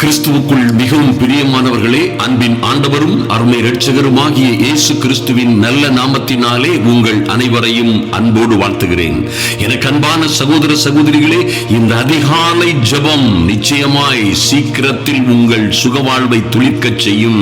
கிறிஸ்துவுக்குள் மிகவும் பிரியமானவர்களே அன்பின் ஆண்டவரும் அருமை இரட்சகருமாகிய இயேசு கிறிஸ்துவின் நல்ல நாமத்தினாலே உங்கள் அனைவரையும் அன்போடு வாழ்த்துகிறேன். எனக்கு அன்பான சகோதர சகோதரிகளே இந்த அதிகாலை ஜபம் நிச்சயமாய் சீக்கிரத்தில் உங்கள் சுகவாழ்வை துளிர்க்கச் செய்யும்.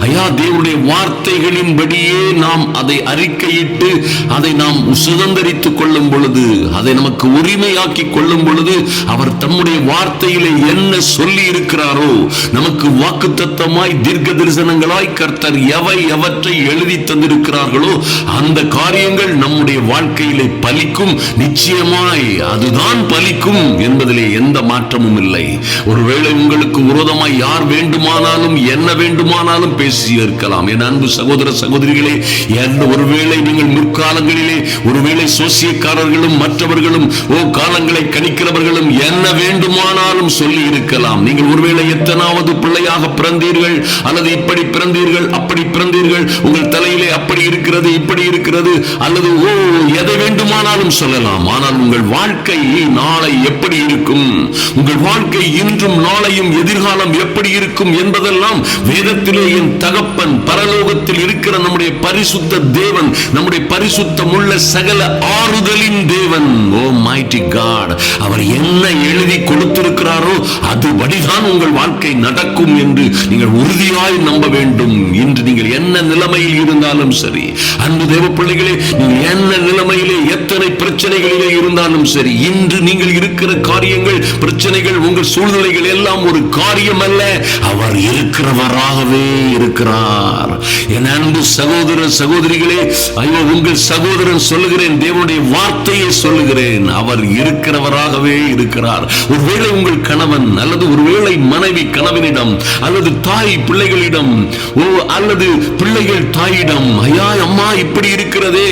ஐயா தேவனுடைய வார்த்தைகளின்படியே நாம் அதை அறிக்கையிட்டு அதை நாம் சுதந்திரித்துக் கொள்ளும் பொழுது அதை நமக்கு உரிமையாக்கி கொள்ளும் பொழுது அவர் தம்முடைய வார்த்தையிலே என்ன சொல்லி இருக்கிறார் தந்தாரோ நமக்கு வாக்கு தத்தமாய் தீர்க்க தரிசனங்களாய் கர்த்தர் எவை எவற்றை எழுதி தந்திருக்கிறார்களோ அந்த காரியங்கள் நம்முடைய வாழ்க்கையிலே பலிக்கும். நிச்சயமாய் அதுதான் பலிக்கும் என்பதிலே எந்த மாற்றமும் இல்லை. ஒருவேளை உங்களுக்கு விரோதமாய் யார் வேண்டுமானாலும் என்ன வேண்டுமானாலும் பேசி இருக்கலாம். என் அன்பு சகோதர சகோதரிகளே எந்த ஒருவேளை நீங்கள் முற்காலங்களிலே ஒருவேளை சோசியக்காரர்களும் மற்றவர்களும் ஓ காலங்களை கணிக்கிறவர்களும் என்ன வேண்டுமானாலும் சொல்லி இருக்கலாம். நீங்கள் ஒருவேளை எத்தனாவது பிள்ளையாக பிறந்தீர்கள்? அல்லது இப்படி பிறந்தீர்கள் அப்படி பிறந்தீர்கள்? உங்கள் தலையிலே அப்படி இருக்கிறது இப்படி இருக்கிறது அல்லது ஓ எதை வேண்டுமானாலும் சொல்லலாம். ஆனால் உங்கள் வாழ்க்கை நாளை எப்படி இருக்கும்? உங்கள் வாழ்க்கை இன்றும் நாளையும் எதிர்காலம் எப்படி இருக்கும் என்பதெல்லாம் வேதத்திலே என் தகப்பன் பரலோகத்தில் இருக்கிற நம்முடைய பரிசுத்த தேவன் நம்முடைய பரிசுத்தம் உள்ள சகல ஆறுதலின் தேவன். ஓ மைட்டி காட் அவர் என்ன எழுதி கொடுத்திருக்கிறாரோ அதுபடிதான் உங்கள் வாழ்க்கை நடக்கும் என்று நீங்கள் உறுதியாய் நம்ப வேண்டும். இன்று நீங்கள் என்ன நிலைமையில் இருந்தாலும் சரி அன்பு தேவ பிள்ளைகளே நீங்கள் என்ன நிலைமையிலே எத்தனை பிரச்சனைகளிலே இருந்தாலும் சரி இன்று நீங்கள் இருக்கிற காரியங்கள் பிரச்சனைகள் உங்கள் சூழ்நிலைகள் எல்லாம் ஒரு காரியம் அல்ல அவர் இருக்கிறவராகவே இருக்கிறார். என் அன்பு சகோதர சகோதரிகளே ஐயோ உங்கள் சகோதரன் சொல்லுகிறேன் தேவனுடைய வார்த்தையை சொல்லுகிறேன். அவர் இருக்கிறவராகவே இருக்கிறார். ஒருவேளை உங்கள் கணவன் அல்லது ஒருவேளை மனைவி கணவனிடம் அல்லது தாய் பிள்ளைகளிடம் ஓ அல்லது பிள்ளைகள் தாயிடம் ஐயா அம்மா இப்படி இருக்கிறதே.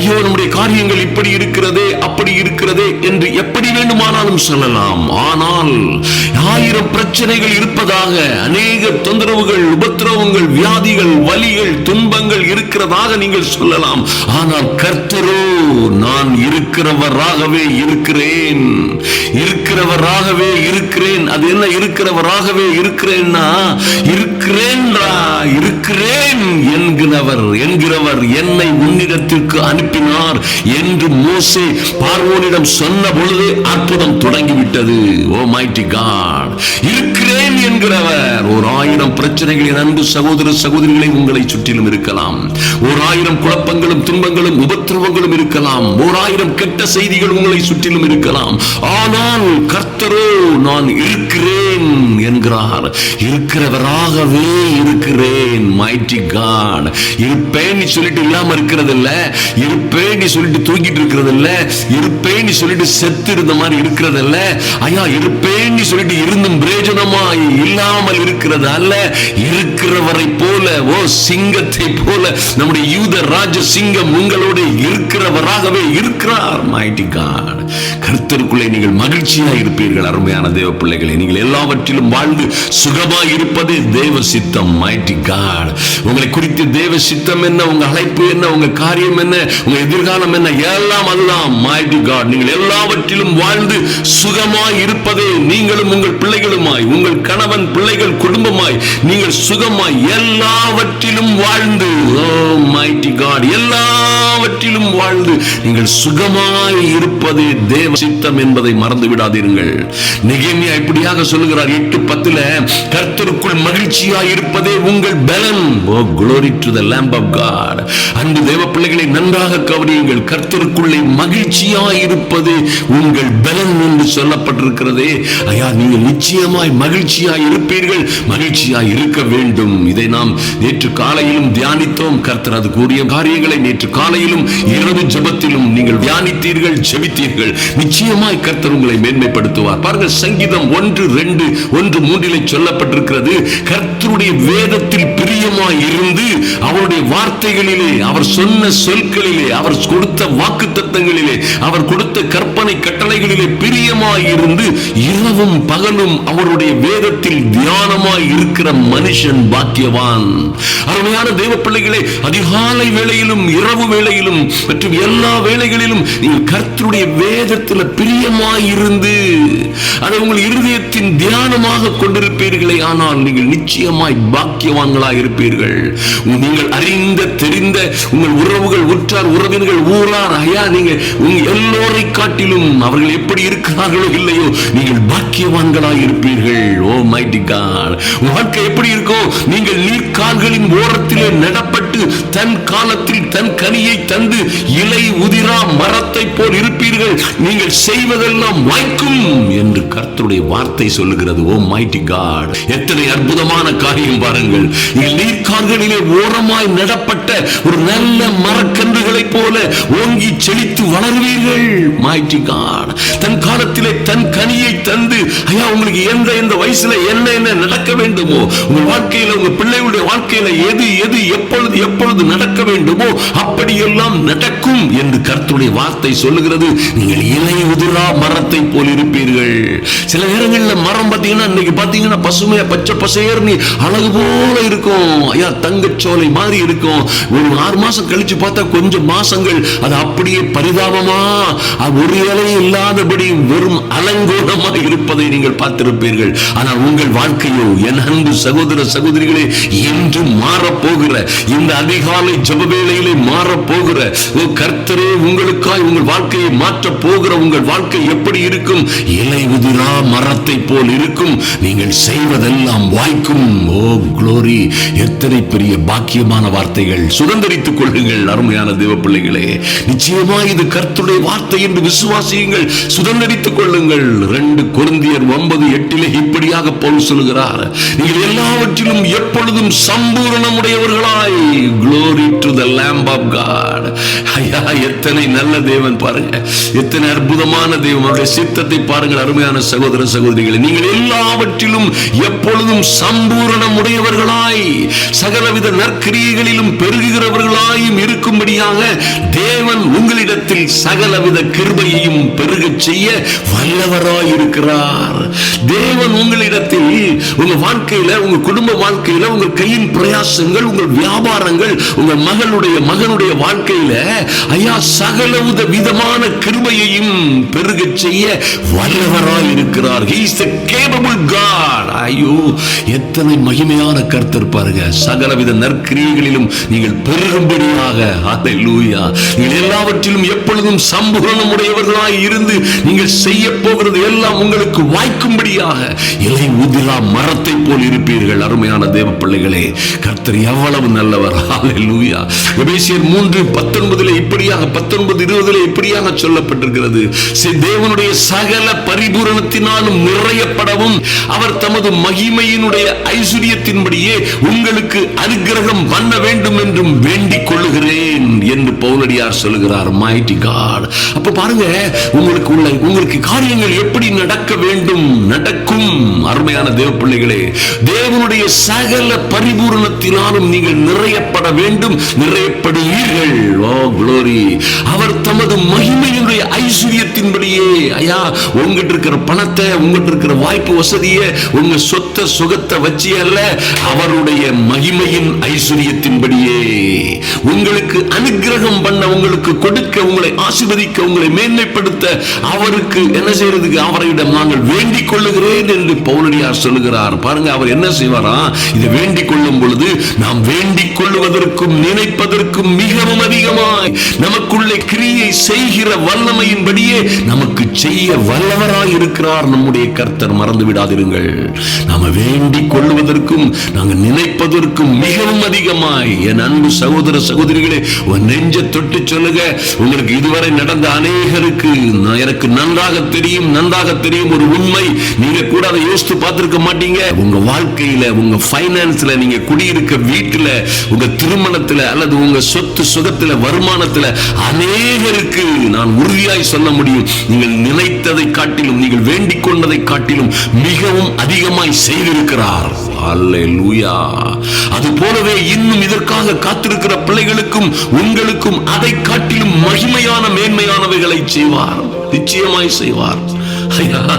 ஐயோ நம்முடைய காரியங்கள் இப்படி இருக்கு அப்படி இருக்கிறதே என்று எப்படி வேண்டுமானாலும் சொல்லலாம். ஆனால் ஆயிரம் பிரச்சனைகள் இருப்பதாக அநேக தொந்தரவுகள் உபத்திரவங்கள் வியாதிகள் வலிகள் துன்பங்கள் இருக்கிறதாக நீங்கள் சொல்லலாம். ஆனால் கர்த்தரோ நான் இருக்கிறவராகவே இருக்கிறேன். இருக்கிறவராகவே இருக்கிறேன். அது என்ன இருக்கிறவராகவே இருக்கிறேன்னா இருக்கிறேன்டா இருக்கிறேன் என்கிறவர் என்கிறவர் என்னை உன்னிடத்திற்கு அனுப்பினார் என்று மோசே பார்வோனிடம் சொன்ன பொழுது அற்புதம் தொடங்கிவிட்டது. ஓ மைட்டி காட் இருக்க என்கிறவர். ஒரு ஆயிரம் பிரச்சனைகளின் அன்பு சகோதர சகோதரிகளை உங்களை சுற்றிலும் இருக்கலாம். ஓர் ஆயிரம் குழப்பங்களும் துன்பங்களும் உபத்திரவங்களும் இருக்கலாம். ஓர் ஆயிரம் கெட்ட செய்திகள் உங்களை சுற்றிலும் இருக்கலாம். ஆனால் கர்த்தரோ நான் இருக்கிறேன் என்கிறார். இருக்கிறவராகவே இருக்கிறேன் மைட்டி காட் இருப்பேன் சொல்லிட்டு இல்லாம இருக்கிறது இல்ல இருப்பேன் சொல்லிட்டு தூக்கிட்டு இருக்கிறது இல்ல இருப்பேன் சொல்லிட்டு செத்து இருந்த மாதிரி இருக்கிறது இல்ல ஐயா இருப்பேன் சொல்லிட்டு இருந்தும் பிரயோஜனமாய் இல்லாமல் இருக்கிறது அல்ல. இருக்கிறவரை போல ஓ சிங்கத்தை போல நம்முடைய யூத ராஜ சிங்கம் உங்களோட இருக்கிறவராகவே இருக்கிறார் மைட்டி காட் கர்த்தருக்குள்ளே நீங்கள் மகிழ்ச்சியா இருப்பீர்கள் அருமையான தேவ பிள்ளைகளை. நீங்கள் எல்லாவற்றிலும் வாழ்ந்து சுகமாய் இருப்பது தேவ சித்தம் மைட்டி காட் உங்களை குறித்து தேவ சித்தம் என்ன உங்க அழைப்பு என்ன உங்க காரியம் என்ன உங்க எதிர்காலம் என்ன எல்லாம் அதுதான் மைட்டி காட் நீங்கள் எல்லாவற்றிலும் வாழ்ந்து சுகமாய் இருப்பதே நீங்களும் உங்கள் பிள்ளைகளுமாய் உங்கள் கணவன் பிள்ளைகள் குடும்பமாய் நீங்கள் சுகமாய் எல்லாவற்றிலும் வாழ்ந்து. ஓ மைட்டி காட் எல்லா எல்லாவற்றிலும் வாழ்ந்து நீங்கள் சுகமாய் இருப்பதே தேவ சித்தம் என்பதை மறந்து விடாதீர்கள் நிகமியா இப்படியாக சொல்லுகிறார் எட்டு பத்துல கர்த்தருக்குள் மகிழ்ச்சியாய் இருப்பதே உங்கள் பலன். O glory to the lamb of God அன்பு தேவ பிள்ளைகளை நன்றாக கவனியுங்கள். கர்த்தருக்குள்ளே மகிழ்ச்சியாய் இருப்பது உங்கள் பலன் என்று சொல்லப்பட்டிருக்கிறதே. ஐயா நீங்கள் நிச்சயமாய் மகிழ்ச்சியாய் இருப்பீர்கள். மகிழ்ச்சியாய் இருக்க வேண்டும். இதை நாம் நேற்று காலையிலும் தியானித்தோம். கர்த்தர் அது கூறிய காரியங்களை நேற்று காலையில் காலையிலும் இரவு ஜெபத்திலும் நீங்கள் தியானித்தீர்கள் ஜெபித்தீர்கள். நிச்சயமாய் கர்த்தர் உங்களை மேன்மைப்படுத்துவார். பாருங்கள் சங்கீதம் ஒன்று ரெண்டு ஒன்று மூன்றிலே சொல்லப்பட்டிருக்கிறது தேவனுடைய வேதத்தில் பிரியமாய் இருந்து அவருடைய வார்த்தைகளிலே அவர் சொன்ன சொற்களிலே அவர் கொடுத்த வாக்கு தத்தங்களிலே அவர் கொடுத்த கற்பனை கட்டளைகளிலே பிரியமாய் இருந்து இரவும் பகலும் அவருடைய வேதத்தில் தியானமாய் இருக்கிற மனுஷன் பாக்கியவான். அருமையான தேவ பிள்ளைகளே அதிகாலை வேளையிலும் இரவு வேளையிலும் மற்றும் எல்லா வேளைகளிலும் நீங்கள் கர்த்தருடைய வேதத்தில் பிரியமாய் இருந்து அதை உங்கள் இருதயத்தின் தியானமாக கொண்டிருப்பீர்களே. ஆனால் நீங்கள் நிச்சயமாய் பாக்கியவான்களாய் இருப்பீர்கள். நீங்கள் அறிந்த தெரிந்த உங்கள் உறவுகள் உற்றார் உறவினர்கள் ஊரார் ஐயா நீங்க உங்க எல்லோரை காட்டிலும் அவர்கள் எப்படி இருக்கிறார்களோ இல்லையோ நீங்கள் பாக்கியவான்களாய் இருப்பீர்கள். O mighty God. வாழ்க்கை எப்படி இருக்கோ நீங்கள் நீர்க்கால்களின் ஓரத்திலே நடப்பட்டு தன் காலத்தில் தன் கனியை தந்து இலை உதிரா மரத்தை போல் இருப்பீர்கள். நீங்கள் செய்வதெல்லாம் வாய்க்கும் என்று கர்த்தருடைய வார்த்தை சொல்லுகிறது. O mighty God. எத்தனை அற்புதமான காரியம் பாருங்கள். நீங்கள் ஓரமாய் நடப்பட்ட ஒரு நல்ல மரக்கன்றுகளைப் போல ஓங்கி செழித்து வளருவீர்கள். மைட்டி காட் தன் காலத்திலே தன் கனியை தந்து ஐயா உங்களுக்கு எந்த எந்த வயசுல என்ன என்ன நடக்க வேண்டுமோ உங்க வாழ்க்கையில உங்க பிள்ளைகளுடைய வாழ்க்கையில எது எது எப்பொழுது எப்பொழுது நடக்க வேண்டுமோ அப்படியெல்லாம் நடக்கும் என்று கருத்துடைய வார்த்தை சொல்லுகிறது. நீங்கள் இலை உதிரா மரத்தை போல் இருப்பீர்கள். சில நேரங்களில் மரம் பார்த்தீங்கன்னா இன்னைக்கு பார்த்தீங்கன்னா பசுமையா பச்சை பசேர்னு அழகு போல இருக்கும். ஐயா தங்கச்சோலை மாதிரி இருக்கும். ஒரு ஆறு மாசம் கழிச்சு பார்த்தா கொஞ்சம் மாசங்கள் அது அப்படியே பரிதாபமா ஒரு இலையும் இல்லாதபடி வெறும் அலங்கோலமாக இருப்பதை நீங்கள் பார்த்திருப்பீர்கள். ஆனால் உங்கள் வாழ்க்கையோ என் அன்பு சகோதர சகோதரிகளே என்று மாறப்போகிற இந்த அதிகாலை ஜபவேளையிலே மாறப்போகிற ஓ கர்த்தரே உங்களுக்காய் உங்கள் வாழ்க்கையை மாற்றப் போகிற உங்கள் வாழ்க்கை எப்படி இருக்கும்? இலை உதிரா மரத்தை போல் இருக்கும். நீங்கள் செய்வதெல்லாம் வாய்க்கும். ஓ குளோரி எத்தனை பெரிய பாக்கியமான வார்த்தைகள். சுதந்திரித்துக் கொள்ளுங்கள் அருமையான தேவ பிள்ளைகளே நிச்சயமாய் இது கர்த்துடைய வார்த்தை என்று விசுவாசியுங்கள். சுதந்திரித்துக் கொள்ளுங்கள். ரெண்டு குருந்தியர் ஒன்பது எட்டிலே இப்படியாக போல் சொல்கிறார் நீங்கள் எல்லாவற்றிலும் எப்பொழுதும் சம்பூரணமுடையவர்களாய். Glory to the lamb of God ஐயா எத்தனை நல்ல தேவன் பாருங்க. எத்தனை அற்புதமான தேவன். அவருடைய சித்தத்தை பாருங்கள் அருமையான சகோதர சகோதரிகளை. நீங்கள் எல்லாவற்றிலும் எப்பொழுதும் பூரணம் உடையவர்களாய் சகலவித நற்கிரியைகளிலும் பெருகுகிறவர்களாயும் இருக்கும்படியாக தேவன் உங்களிடத்தில் சகலவித கிருபையையும் பெருகச் செய்ய வல்லவராய் இருக்கிறார் தேவன் உங்களிடத்தில் உங்க வாழ்க்கையில உங்க குடும்ப வாழ்க்கையில உங்க கையின் பிரயாசங்கள் உங்கள் வியாபாரங்கள் உங்க மகளுடைய மகனுடைய வாழ்க்கையில ஐயா சகலவித விதமான கிருபையையும் பெருகச் செய்ய வல்லவராய் இருக்கிறார் he is the capable ஐயோ எத்தனை மகிமையான கர்த்தர் பாருங்க. சகலவித நற்கிரியைகளிலும் நீங்கள் பெருகும்படியாக. அதை லூயா நீங்கள் எல்லாவற்றிலும் எப்பொழுதும் சம்பூரணம் உடையவர்களாய் இருந்து நீங்கள் செய்ய போகிறது எல்லாம் உங்களுக்கு வாய்க்கும்படியாக. இலை உதிரா மரத்தை போல் இருப்பீர்கள் அருமையான தேவ பிள்ளைகளே. கர்த்தர் எவ்வளவு நல்லவர். லூயா எபேசியர் மூன்று பத்தொன்பதுல இப்படியாக பத்தொன்பது இருபதுல இப்படியாக சொல்லப்பட்டிருக்கிறது. சே- தேவனுடைய சகல பரிபூரணத்தினாலும் நிறையப்படவும் அவர் தமது மகிமையினுடைய ஐஸ் ஐஸ்வர்யத்தின்படியே உங்களுக்கு அனுகிரகம் பண்ண வேண்டும் என்றும் வேண்டிக் கொள்ளுகிறேன் என்று பவுலடியார் சொல்லுகிறார் மைட்டி காட் அப்ப பாருங்க உங்களுக்கு உள்ள உங்களுக்கு காரியங்கள் எப்படி நடக்க வேண்டும்? நடக்கும். அருமையான தேவ பிள்ளைகளே தேவனுடைய சகல பரிபூரணத்தினாலும் நீங்கள் நிறையப்பட வேண்டும் நிறையப்படுவீர்கள். Oh, ஓ குளோரி அவர் தமது மகிமையினுடைய ஐஸ்வர்யத்தின்படியே ஐயா உங்ககிட்ட இருக்கிற பணத்தை உங்ககிட்ட இருக்கிற வாய்ப்பு வசதியை உங்க சொத்த சுகத்தை வச்சு அல்ல அவருடைய மகிமையின் ஐஸ்வர்யத்தின்படியே. உங்களுக்கு அனுக்கிரகம் பண்ண உங்களுக்கு கொடுக்க உங்களை ஆசிர்வதிக்க உங்களை மேன்மைப்படுத்த அவருக்கு என்ன செய்யறதுக்கு? அவரிடம் நாங்கள் வேண்டிக் கொள்ளுகிறேன் என்று பௌலடியார் சொல்லுகிறார். பாருங்க அவர் என்ன செய்வாரா? இதை வேண்டிக் கொள்ளும் பொழுது நாம் வேண்டிக் கொள்ளுவதற்கும் நினைப்பதற்கும் மிகவும் அதிகமாய் நமக்குள்ளே கிரியை செய்கிற வல்லமையின்படியே நமக்கு செய்ய வல்லவராய் இருக்கிறார் நம்முடைய கர்த்தர். மறந்து விடாதிருங்கள். நாம வேண்டிக் கொள்ளுவதற்கும் நாங்கள் நினைப்பதற்கும் மிகவும் அதிகமாய். என் அன்பு சகோதர சகோதரிகளே உன் நெஞ்ச தொட்டு சொல்லுங்க உங்களுக்கு இதுவரை நடந்த அநேகருக்கு நான் எனக்கு நன்றாக தெரியும் நன்றாக தெரியும் ஒரு உண்மை. நீங்க கூட அதை யோசித்து பார்த்திருக்க மாட்டீங்க. உங்க வாழ்க்கையில உங்க பைனான்ஸ்ல நீங்க குடியிருக்க வீட்டுல உங்க திருமணத்துல அல்லது உங்க சொத்து சுகத்துல வருமானத்துல அநேகருக்கு நான் உறுதியாய் சொல்ல முடியும். நீங்கள் நினைத்ததை காட்டிலும் நீங்கள் வேண்டிக் கொண்டதை காட்டிலும் மிகவும் அதிகமாய் செய்திருக்கிறார். அது போலவே இன்னும் இதற்காக காத்திருக்கிற பிள்ளைகளுக்கும் உங்களுக்கும் அதை காட்டிலும் மகிமையான மேன்மையானவைகளை செய்வார். நிச்சயமாய் செய்வார்.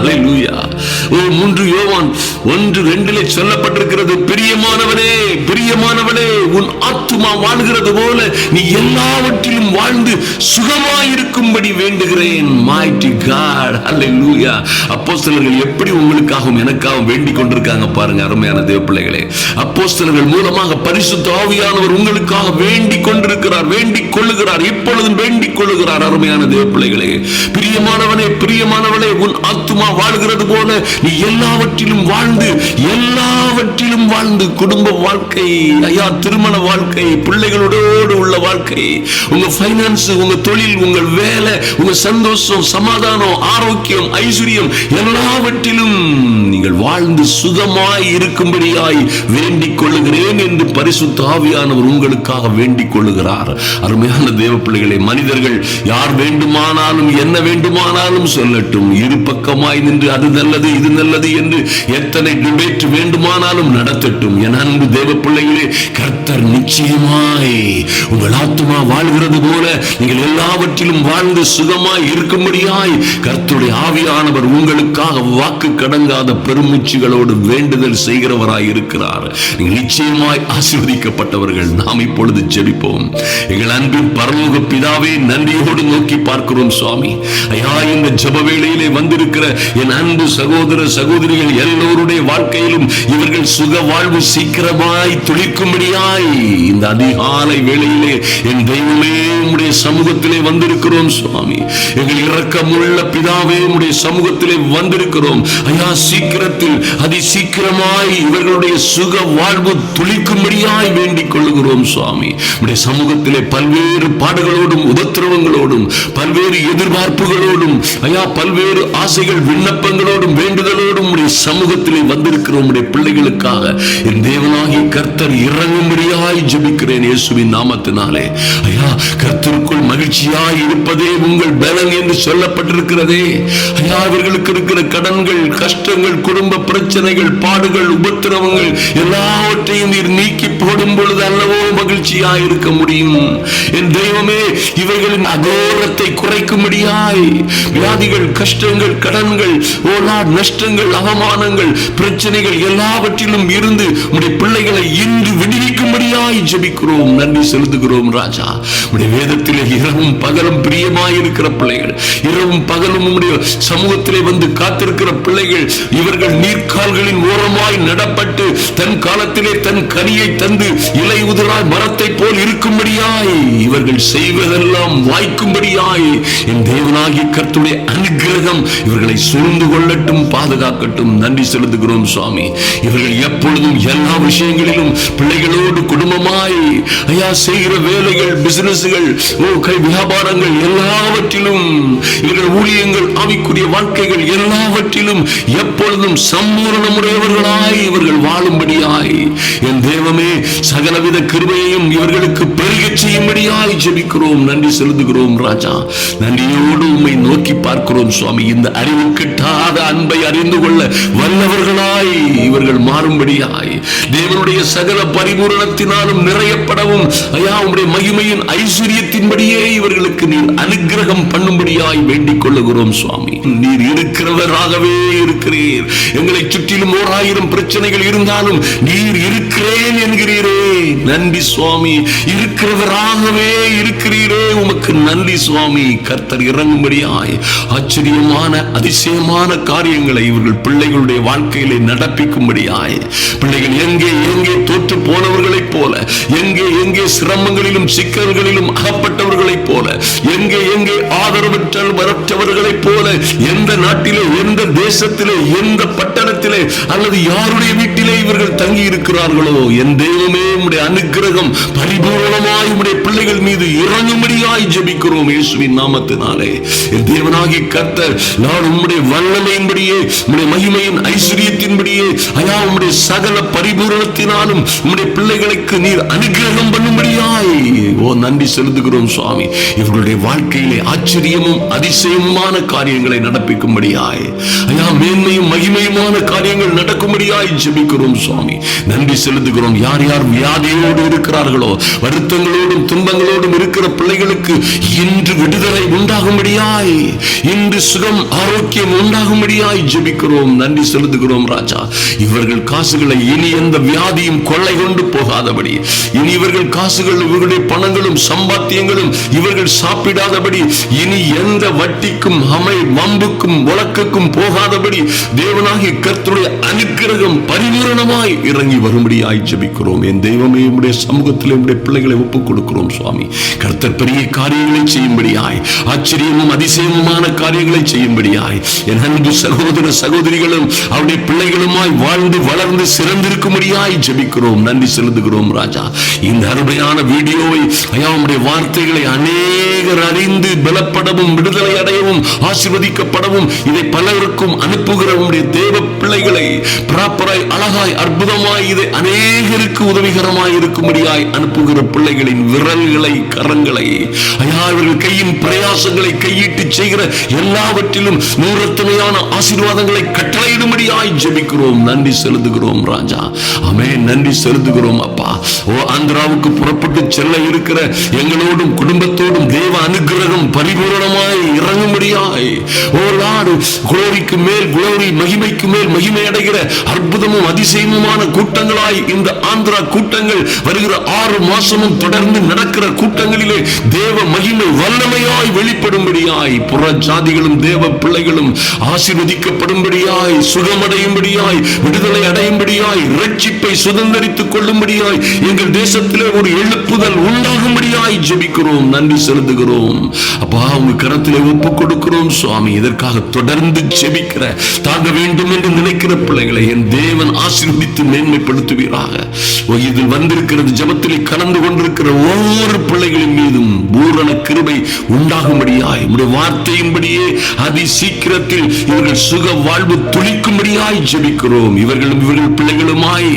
லூயா ஓ மூன்று யோவான் ஒன்று ரெண்டிலே சொல்லப்பட்டிருக்கிறது பிரியமானவனே பிரியமானவனே உன் ஆத்துமா வாழ்கிறது போல நீ எல்லாவற்றிலும் வாழ்ந்து சுகமாயிருக்கும்படி வேண்டுகிறேன். மாய்டி காட் அல்ல லூயா அப்போ சிலர்கள் எப்படி உங்களுக்காகவும் எனக்காகவும் வேண்டிக் கொண்டிருக்காங்க பாருங்க அருமையான தேவ பிள்ளைகளே. அப்போ சிலர்கள் மூலமாக பரிசுத்த ஆவியானவர் உங்களுக்காக வேண்டிக் கொண்டிருக்கிறார் வேண்டிக் கொள்ளுகிறார் இப்பொழுதும் வேண்டிக் கொள்ளுகிறார் அருமையான தேவ பிள்ளைகளே. பிரியமானவனே பிரியமானவனே உன் ஆத்துமா வாழ்கிறது போல நீ எல்லாவற்றிலும் வாழ்ந்து எல்லாவற்றிலும் வாழ்ந்து குடும்ப வாழ்க்கை ஐயா திருமண வாழ்க்கை பிள்ளைகளோடு உள்ள வாழ்க்கை உங்க பைனான்ஸ் உங்க தொழில் உங்கள் வேலை உங்க சந்தோஷம் சமாதானம் ஆரோக்கியம் ஐஸ்வர்யம் எல்லாவற்றிலும் நீங்கள் வாழ்ந்து சுகமாய் இருக்கும்படியாய் வேண்டிக் கொள்ளுகிறேன் என்று பரிசுத்த ஆவியானவர் உங்களுக்காக வேண்டிக் கொள்ளுகிறார். அருமையான தேவ பிள்ளைகளை மனிதர்கள் யார் வேண்டுமானாலும் என்ன வேண்டுமானாலும் சொல்லட்டும். இரு பக்கமாய் நின்று அது நல்லது நல்லது இது நல்லது என்று எத்தனை டிபேட் வேண்டுமானாலும் நடத்தட்டும். என் அன்பு தேவ பிள்ளைகளே கர்த்தர் நிச்சயமாய் உங்கள் ஆத்மா வாழ்கிறது போல நீங்கள் எல்லாவற்றிலும் வாழ்ந்து சுகமாய் இருக்கும்படியாய் கர்த்தருடைய ஆவியானவர் உங்களுக்காக வாக்கு கடங்காத பெருமூச்சுகளோடு வேண்டுதல் செய்கிறவராய் இருக்கிறார். நீங்கள் நிச்சயமாய் ஆசீர்வதிக்கப்பட்டவர்கள். நாம் இப்பொழுது ஜெபிப்போம். எங்கள் அன்பின் பரலோக பிதாவே நன்றியோடு நோக்கி பார்க்கிறோம் சுவாமி. ஐயா இந்த ஜப வேளையிலே வந்திருக்கிற என் அன்பு சகோதர சகோதரிகள் எல்லோருடைய வாழ்க்கையிலும் இவர்கள் சுக வாழ்வு சீக்கிரமாய் துளிக்கும்படியாய் இந்த அதிகாலை வேளையிலே என் தெய்வமே உடைய சமூகத்திலே வந்திருக்கிறோம் சுவாமி. எங்கள் இரக்கமுள்ள பிதாவே உடைய சமூகத்திலே வந்திருக்கிறோம். ஐயா சீக்கிரத்தில் அதி சீக்கிரமாய் இவர்களுடைய சுக வாழ்வு துளிக்கும்படியாய் வேண்டிக் கொள்கிறோம் சுவாமி. உடைய சமூகத்திலே பல்வேறு பாடுகளோடும் உபத்திரவங்களோடும் பல்வேறு எதிர்பார்ப்புகளோடும் ஐயா பல்வேறு ஆசைகள் விண்ணப்பங்களோடும் வேண்டுதலோடும் உடைய சமூகத்திலே வந்திருக்கிற உடைய பிள்ளைகளுக்காக என் தேவனாகி கர்த்தர் இறங்கும்படியாய் ஜபிக்கிறேன் இயேசுவின் நாமத்தினாலே. ஐயா கர்த்தருக்குள் மகிழ்ச்சியாய் இருப்பதே உங்கள் பலன் என்று சொல்லப்பட்டிருக்கிறதே. ஐயா இவர்களுக்கு இருக்கிற கடன்கள் கஷ்டங்கள் குடும்ப பிரச்சனைகள் பாடுகள் உபத்திரவங்கள் எல்லாவற்றையும் நீர் நீக்கி போடும் பொழுது அல்லவோ மகிழ்ச்சியாய் இருக்க முடியும். என் தெய்வமே இவைகளின் அகோரத்தை குறைக்கும்படியாய் வியாதிகள் கஷ்டங்கள் கடன்கள் ஓலா நஷ்டங்கள் அவமானங்கள் பிரச்சனைகள் எல்லாவற்றிலும் இருந்து உடைய பிள்ளைகளை இன்று விடுவிக்கும்படியாய் ஜபிக்கிறோம். நன்றி செலுத்துகிறோம் ராஜா. உடைய வேதத்தில் இரவும் பகலும் பிரியமாயிருக்கிற பிள்ளைகள் இரவும் பகலும் உடைய சமூகத்திலே வந்து காத்திருக்கிற பிள்ளைகள் இவர்கள் நீர்க்கால்களின் ஓரமாய் நடப்பட்டு தன் காலத்திலே தன் கனியை தந்து இலை உதிராய் மரத்தை போல் இருக்கும்படியாய் இவர்கள் செய்வதெல்லாம் வாய்க்கும்படியாய் என் தேவனாகிய கர்த்துடைய அனுகிரகம் இவர்களை சூழ்ந்து கொள்ளட்டும். பாதுகாக்கட்டும். நன்றி செலுத்துகிறோம் சுவாமி. இவர்கள் எப்பொழுதும் எல்லா விஷயங்களிலும் பிள்ளைகளோடு குடும்பமாய் ஐயா செய்கிற வேலைகள் பிசினஸ்கள் ஓ கை வியாபாரங்கள் எல்லாவற்றிலும் இவர்கள் ஊழியங்கள் ஆவிக்குரிய வாழ்க்கைகள் எல்லாவற்றிலும் எப்பொழுதும் சம்பூரணமுடையவர்களாய் இவர்கள் வாழும்படியாய். என் தேவமே சகலவித கிருபையையும் இவர்களுக்கு பெருக செய்யும்படியாய் ஜெபிக்கிறோம். நன்றி செலுத்துகிறோம் ராஜா. நன்றியோடு உண்மை நோக்கி பார்க்கிறோம் சுவாமி. இந்த அறிவு கிட்டாத அன்பை அறிந்து கொள்ள வல்லவர்களாய் இவர்கள் மாறும்படியாய். தேவனுடைய சகல பரிபூரணத்தினாலும் நிறையப்படவும் ஐயா உடைய மகிமையின் ஐஸ்வர்யத்தின்படியே இவர்களுக்கு நீர் அனுகிரகம் பண்ணும்படியாய் வேண்டிக் கொள்ளுகிறோம் சுவாமி. நீர் இருக்கிறவராகவே இருக்கிறீர். எங்களை சுற்றிலும் ஓர் ஆயிரம் பிரச்சனைகள் இருந்தாலும் நீர் இருக்கிறேன் என்கிறீரே. நன்றி சுவாமி. இருக்கிறவராகவே இருக்கிறீரே. உமக்கு நன்றி சுவாமி. கர்த்தர் இறங்கும்படியாய் ஆச்சரியமான அதிசயமான காரியம் காரியங்களை இவர்கள் பிள்ளைகளுடைய வாழ்க்கையிலே நடப்பிக்கும்படியாய். பிள்ளைகள் எங்கே எங்கே தோற்று போனவர்களைப் போல எங்கே எங்கே சிரமங்களிலும் சிக்கல்களிலும் அகப்பட்டவர்களைப் போல எங்கே எங்கே ஆதரவற்ற வரற்றவர்களைப் போல எந்த நாட்டிலே எந்த தேசத்திலே எந்த பட்டணத்திலே அல்லது யாருடைய வீட்டிலே இவர்கள் தங்கி இருக்கிறார்களோ என் தெய்வமே உடைய அனுக்கிரகம் பரிபூர்ணமாய் உடைய பிள்ளைகள் மீது இறங்கும்படியாய் ஜபிக்கிறோம் இயேசுவின் நாமத்தினாலே. என் தேவனாகி கர்த்தர் நான் உம்முடைய வல்லமையின்படி வல்லமையின்படியே உம்முடைய மகிமையின் ஐஸ்வர்யத்தின்படியே உம்முடைய சகல பரிபூரணத்தினாலும் உம்முடைய பிள்ளைகளுக்கு நீர் அனுகிரகம் பண்ணும்படியாய். ஓ நன்றி செலுத்துகிறோம் சுவாமி. இவர்களுடைய வாழ்க்கையிலே ஆச்சரியமும் அதிசயமான காரியங்களை நடப்பிக்கும்படியாய். ஐயா மேன்மையும் மகிமையுமான காரியங்கள் நடக்கும்படியாய் ஜெபிக்கிறோம் சுவாமி. நன்றி செலுத்துகிறோம். யார் யார் வியாதியோடு இருக்கிறார்களோ வருத்தங்களோடும் துன்பங்களோடும் இருக்கிற பிள்ளைகளுக்கு இன்று விடுதலை உண்டாகும்படியாய் இன்று சுகம் ஆரோக்கியம் உண்டாகும்படியாய் ஜெபிக்கிறோம். நன்றி செலுத்துகிறோம் ராஜா. இவர்கள் காசுகளை இனி எந்த வியாதியும் கொள்ளை கொண்டு போகாதபடி இனி இவர்கள் காசுகள் இவர்களுடைய பணங்களும் சம்பாத்தியங்களும் இவர்கள் சாப்பிடாதபடி இனி எந்த வட்டிக்கும் அமை வம்புக்கும் உலக்குக்கும் போகாதபடி தேவனாகிய கர்த்தருடைய அனுக்கிரகம் பரிபூரணமாய் இறங்கி வரும்படியாய் ஜபிக்கிறோம். என் தெய்வமே உடைய சமூகத்தில் உடைய பிள்ளைகளை ஒப்புக் கொடுக்கிறோம் சுவாமி. கர்த்தர் பெரிய காரியங்களை செய்யும்படியாய் ஆச்சரியமும் அதிசயமுமான காரியங்களை செய்யும்படியாய் என் அன்பு சகோதர சகோதரிகளும் அவருடைய பிள்ளைகளுமாய் வாழ்ந்து வளர்ந்து சிறந்திருக்கும்படியாய் ஜபிக்கிறோம். நன்றி செலுத்துகிறோம் ராஜா. இந்த அருமையான வீடியோவை ஐயா உடைய வார்த்தைகளை அநேகர் அறிந்து பலப்படவும் விடுதலை அடையவும் ஆசிர்வதிக்கப்படவும் இதை பலருக்கும் அனுப்புகிற தேவ பிள்ளைகளை பிராப்பராய் அழகாய் அற்புதமாய் இதை அநேகருக்கு உதவிகரமாய் இருக்கும்படியாய் அனுப்புகிற பிள்ளைகளின் விரல்களை கரங்களை ஐயா இவர்கள் கையின் பிரயாசங்களை கையிட்டு செய்கிற எல்லாவற்றிலும் நூறத்தனையான ஆசீர்வாதங்களை கட்டளையிடும்படியாய் ஜெபிக்கிறோம். நன்றி செலுத்துகிறோம் ராஜா. அமே நன்றி செலுத்துகிறோம் அப்பா. ஓ ஆந்திராவுக்கு புறப்பட்டு செல்ல இருக்கிற எங்களோடும் குடும்பத்தோடும் தேவ அனுகிரகம் பரிபூரணமாய் இறங்கும்படியாய். ஓ லாடு குளோரிக்கு மேல் குளோரி மகிமைக்கு மேல் மகிமை அடைகிற அற்புதமும் அதிசயமுமான கூட்டங்களாய் இந்த ஆந்திரா கூட்டங்கள் வருகிற ஆறு மாசமும் தொடர்ந்து நடக்கிற கூட்டங்களிலே தேவ மகிமை வல்லமையாய் வெளிப்படும்படியாய் புற ஜாதிகளும் தேவ பிள்ளைகளும் ஆசீர்வதிக்கப்படும்படியாய் சுகமடையும்படியாய் விடுதலை அடையும்படியாய் இரட்சிப்பை சுதந்திரித்துக் கொள்ளும்படியாய் எங்கள் தேசத்திலே ஒரு எழுப்புதல் உண்டாகும்படியாய் ஜெபிக்கிறோம் நன்றி செலுத்துகிறோம். அப்பா உங்க கரத்திலே ஒப்பு கொடுக்கிறோம் சுவாமி. இதற்காக தொடர்ந்து ஜெபிக்கிற தாங்க வேண்டும் என்று நினைக்கிற பிள்ளைகளை என் தேவன் ஆசீர்வதித்து மேன்மைப்படுத்துவீராக. இதில் வந்திருக்கிறது ஜபத்திலே கலந்து கொண்டிருக்கிற ஒவ்வொரு பிள்ளைகளின் மீதும் பூரண கிருபை உண்டாகும்படியாய் உடைய வார்த்தையின்படியே அதி சீக்கிரத்தில் இவர்கள் சுக வாழ்வு துளிக்கும்படியாய் ஜெபிக்கிறோம். இவர்களும் இவர்கள் பிள்ளைகளுமாய்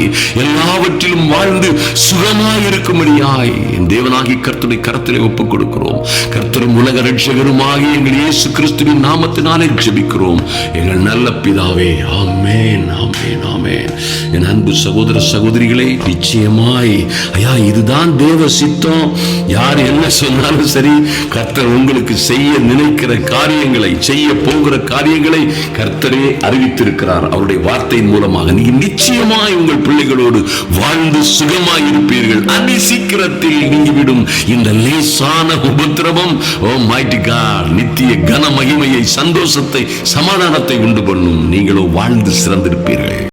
எல்லாவற்றிலும் வாழ்ந்து சுகமாய் இருக்கும்படியாய் என் தேவனாகி கர்த்தருடைய கரத்திலே ஒப்புக் கொடுக்கிறோம் கர்த்தரும் உலக ரட்சகருமாகி எங்கள் இயேசு கிறிஸ்துவின் நாமத்தினாலே ஜபிக்கிறோம். எங்கள் நல்ல பிதாவே ஆமேன் ஆமேன் ஆமேன். என் அன்பு சகோதர சகோதரிகளே நிச்சயமாய் ஐயா இதுதான் தேவ சித்தம். யார் என்ன சொன்னாலும் சரி கர்த்தர் உங்களுக்கு செய்ய நினைக்கிற காரியங்களை செய்ய போகிற காரியங்களை கர்த்தரே அறிவித்திருக்கிறார். அவருடைய வார்த்தையின் மூலமாக. நீ நிச்சயமாய் உங்கள் பிள்ளைகளோடு வாழ்ந்து சுகமாய் இருப்பீர்கள். அதி சீக்கிரத்தில் நீங்கிவிடும் இந்த லேசான உபத்திரவம் ஓ மைட்டி காட் நித்திய கன மகிமையை சந்தோஷத்தை சமாதானத்தை உண்டு பண்ணும். நீங்களோ வாழ்ந்து சிறந்திருப்பீர்கள்.